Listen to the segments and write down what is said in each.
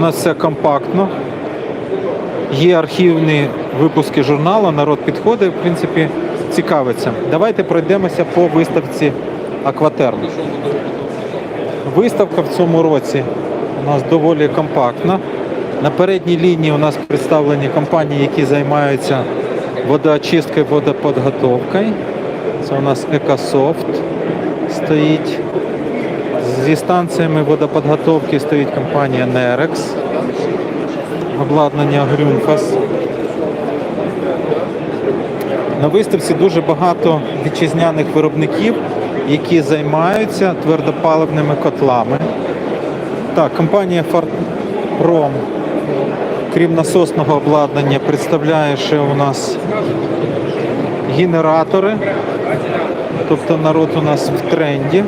У нас все компактно. Є архівні випуски журналу, народ підходить, в принципі, цікавиться. Давайте пройдемося по виставці Акватерм. Виставка в цьому році у нас доволі компактна. На передній лінії у нас представлені компанії, які займаються водоочисткою, водоподготовкою. Це у нас Екософт стоїть. Зі станціями водоподготовки стоїть компанія Nerex. Обладнання Грюнфас. На виставці дуже багато вітчизняних виробників, які займаються твердопаливними котлами. Так, компанія Фарпром, крім насосного обладнання, представляє ще у нас генератори. Тобто народ у нас в тренді.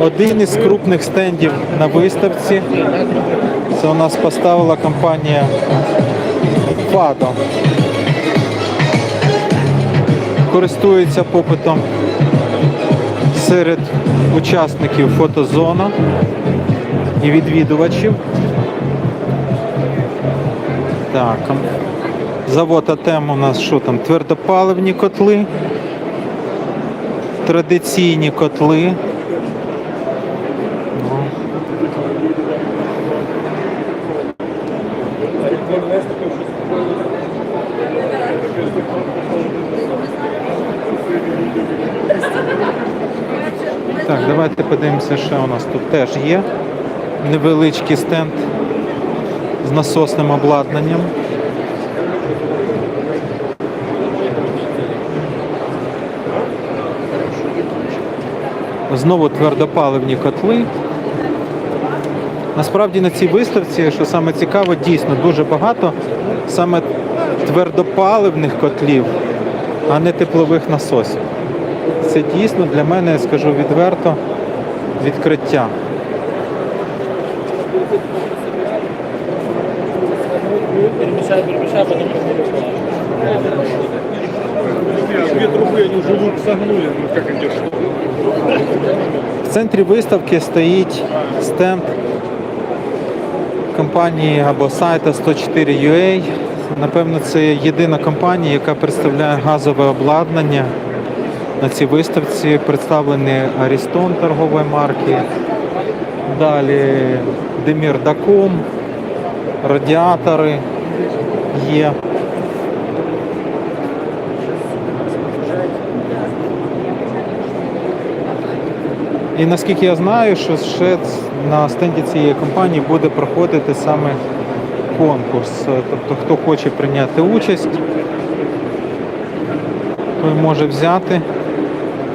Один із крупних стендів на виставці. Це у нас поставила компанія Fado. Користується попитом серед учасників фотозона і відвідувачів. Так, завод АТЕМ у нас що там? Твердопаливні котли, традиційні котли. Так, давайте подивимося, що у нас тут теж є. Невеличкий стенд з насосним обладнанням. Знову твердопаливні котли. Насправді на цій виставці, що саме цікаво, дійсно дуже багато саме твердопаливних котлів, а не теплових насосів. Це дійсно для мене, скажу відверто, відкриття. Перемешай, перемешай, а потом Две трубы, они согнули, ну они что? В центрі виставки стоїть стенд компанії або сайта 104UA. Напевно, це єдина компанія, яка представляє газове обладнання. На цій виставці представлені Ariston торгової марки. Далі Демір Даком, радіатори є. І наскільки я знаю, що ще на стенді цієї компанії буде проходити саме конкурс. Тобто, хто хоче прийняти участь, той може взяти,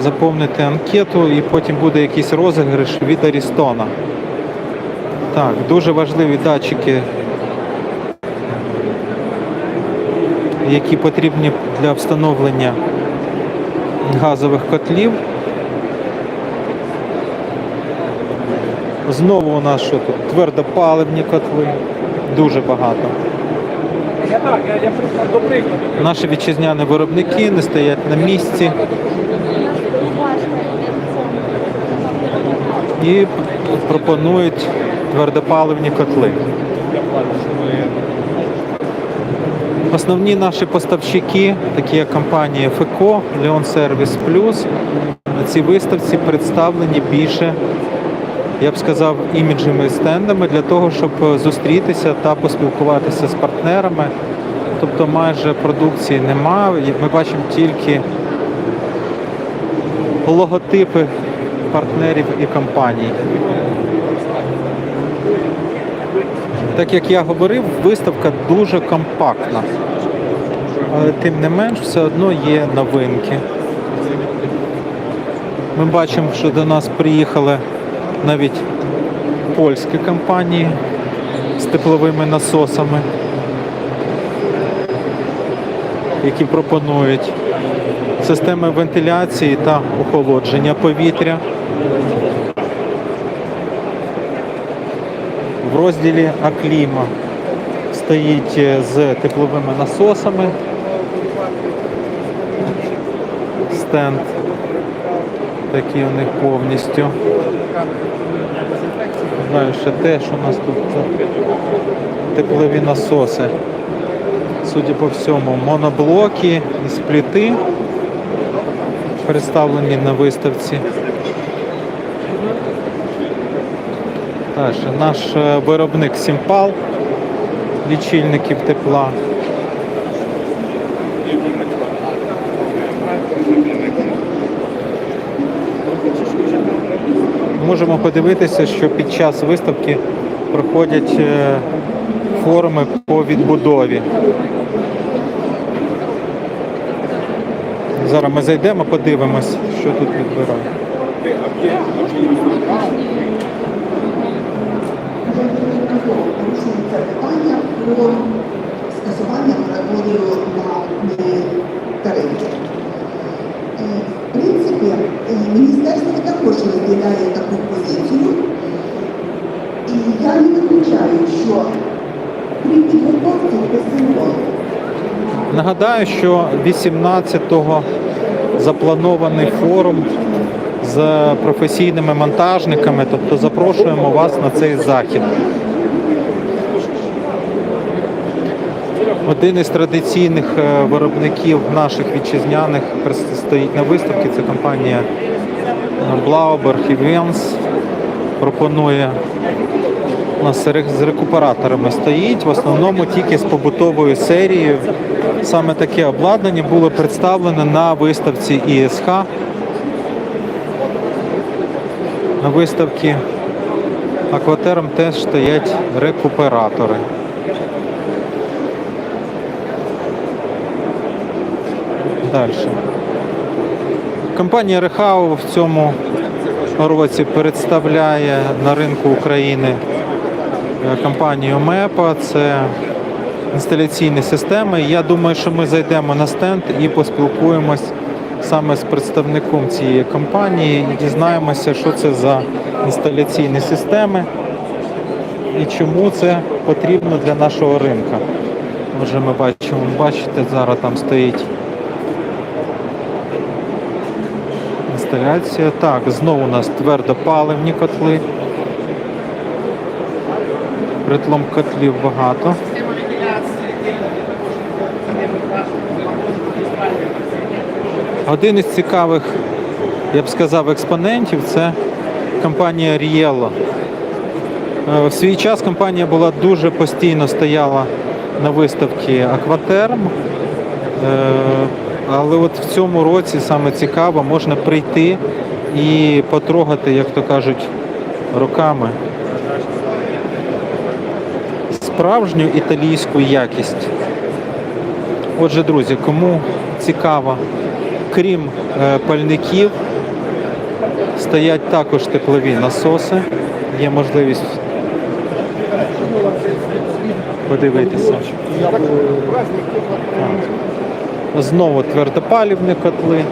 заповнити анкету і потім буде якийсь розіграш від Арістона. Так, дуже важливі датчики, які потрібні для встановлення газових котлів. Знову у нас що тут? Твердопаливні котли. Дуже багато. Наші вітчизняні виробники не стоять на місці і пропонують твердопаливні котли. Основні наші поставщики, такі як компанія ФЕКО, Leon Service Plus, на цій виставці представлені більше, я б сказав, іміджими і стендами для того, щоб зустрітися та поспілкуватися з партнерами. Тобто майже продукції немає. Ми бачимо тільки логотипи партнерів і компаній. Так як я говорив, виставка дуже компактна. Але тим не менш все одно є новинки. Ми бачимо, що до нас приїхали навіть польські компанії з тепловими насосами, які пропонують системи вентиляції та охолодження повітря. В розділі Акліма стоїть е, з тепловими насосами. Стенд. Такі у них повністю. Знаю, ще те, що у нас тут це теплові насоси. Судя по всьому, моноблоки із пліти представлені на виставці. Далі, наш е, виробник Сімпал лічильників тепла. Можемо подивитися, що під час виставки проходять е, форуми по відбудові. Зараз ми зайдемо, подивимось, що тут відбирають. Порушується питання також таку позицію. І я не виключаю, що при підготовці ПСО Нагадаю, що 18-го запланований форум з професійними монтажниками, тобто запрошуємо вас на цей захід. Один із традиційних е, виробників наших вітчизняних стоїть на виставці. Це компанія е, Blauberg Events. Пропонує у нас з рекуператорами стоїть, в основному тільки з побутовою серією. Саме таке обладнання було представлено на виставці ІСХ. На виставці Акватерм теж стоять рекуператори. Далі. Компанія Рехау в цьому році представляє на ринку України е, компанію МЕПА. Це інсталяційні системи. Я думаю, що ми зайдемо на стенд і поспілкуємось саме з представником цієї компанії і дізнаємося, що це за інсталяційні системи і чому це потрібно для нашого ринку. Отже, ми бачимо, бачите, зараз там стоїть інсталяція. Так, знову у нас твердопаливні котли. Притлом котлів багато. Один із цікавих, я б сказав, експонентів це компанія Riello. Е, В свій час компанія була дуже постійно стояла на виставці Акватерм. Але от в цьому році саме цікаво, можна прийти і потрогати, як то кажуть, руками справжню італійську якість. Отже, друзі, кому цікаво, крім е, пальників, стоять також теплові насоси. Є можливість подивитися. Так. Знову твердопалівні котли.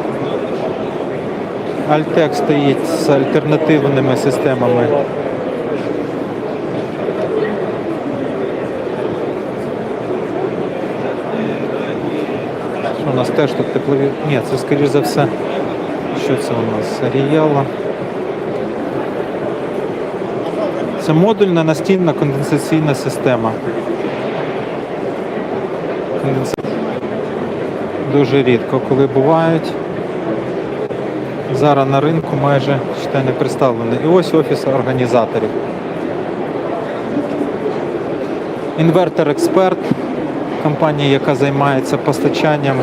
Альтек стоїть з альтернативними системами. У нас теж тут теплові. Ні, це скоріш за все. Що це у нас? Ріяла. Це модульна настільна конденсаційна система. Дуже рідко, коли бувають. Зараз на ринку майже ще не представлений. І ось офіс організаторів. Інвертор Експерт, компанія, яка займається постачанням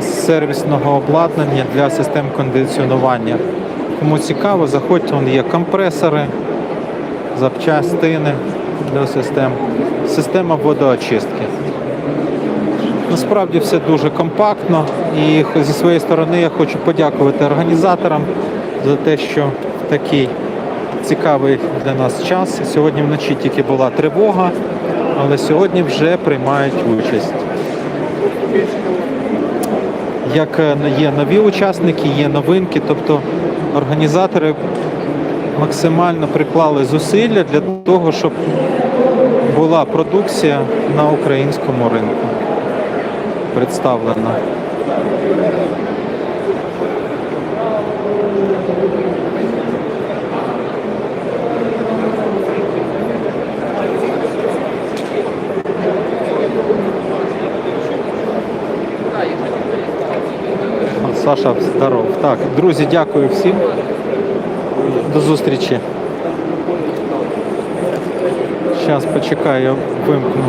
сервісного обладнання для систем кондиціонування. Кому цікаво, заходьте, вон є компресори, запчастини для систем, система водоочистки. Насправді все дуже компактно і зі своєї сторони я хочу подякувати організаторам за те, що такий цікавий для нас час. Сьогодні вночі тільки була тривога, але сьогодні вже приймають участь. Як є нові учасники, є новинки, тобто організатори максимально приклали зусилля для того, щоб була продукція на українському ринку представлена. Саша здоров. Так, друзі, дякую всім. До зустрічі. Зараз почекаю, вимкну.